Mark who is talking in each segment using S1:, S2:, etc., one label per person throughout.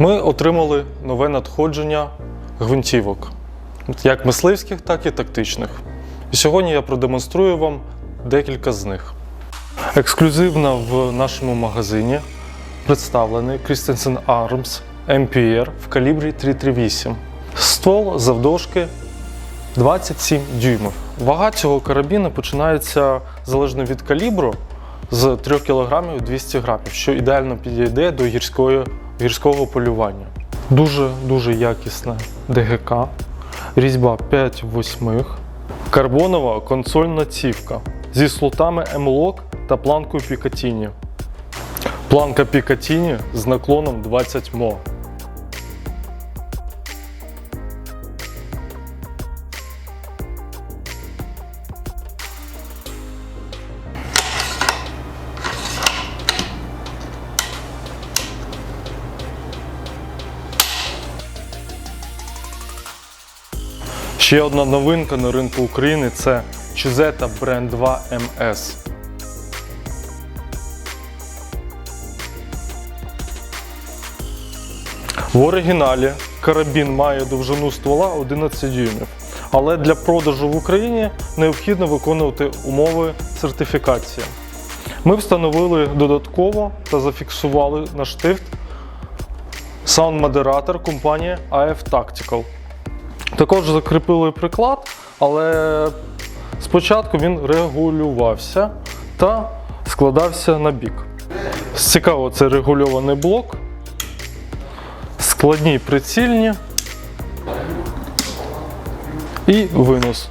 S1: Ми отримали нове надходження гвинтівок, як мисливських, так і тактичних. І сьогодні я продемонструю вам декілька з них. Ексклюзивно в нашому магазині представлений Christensen Arms MPR в калібрі 338. Ствол завдовжки 27 дюймів. Вага цього карабіна починається залежно від калібру з 3 кг 200 г, що ідеально підійде до гірської, гірського полювання. Дуже дуже якісна ДГК, різьба 5 восьмих, карбонова консольна цівка зі слотами M-Lock та планкою Пікатіні. Планка Пікатіні з наклоном 20 мо. Ще одна новинка на ринку України це Чузета Brand 2 MS. В оригіналі карабін має довжину ствола 11 дюймів, але для продажу в Україні необхідно виконувати умови сертифікації. Ми встановили додатково та зафіксували на штифт саунд-модератор компанії AF Tactical. Також закріпили приклад, але спочатку він регулювався та складався на бік. Цікаво, це регульований блок, складні прицільні і винос.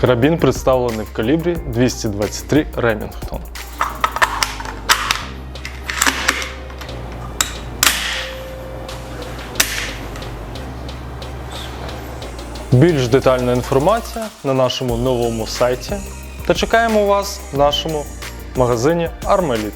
S1: Карабін представлений в калібрі 223 Ремінгтон. Більш детальна інформація на нашому новому сайті та чекаємо вас в нашому магазині Армеліт.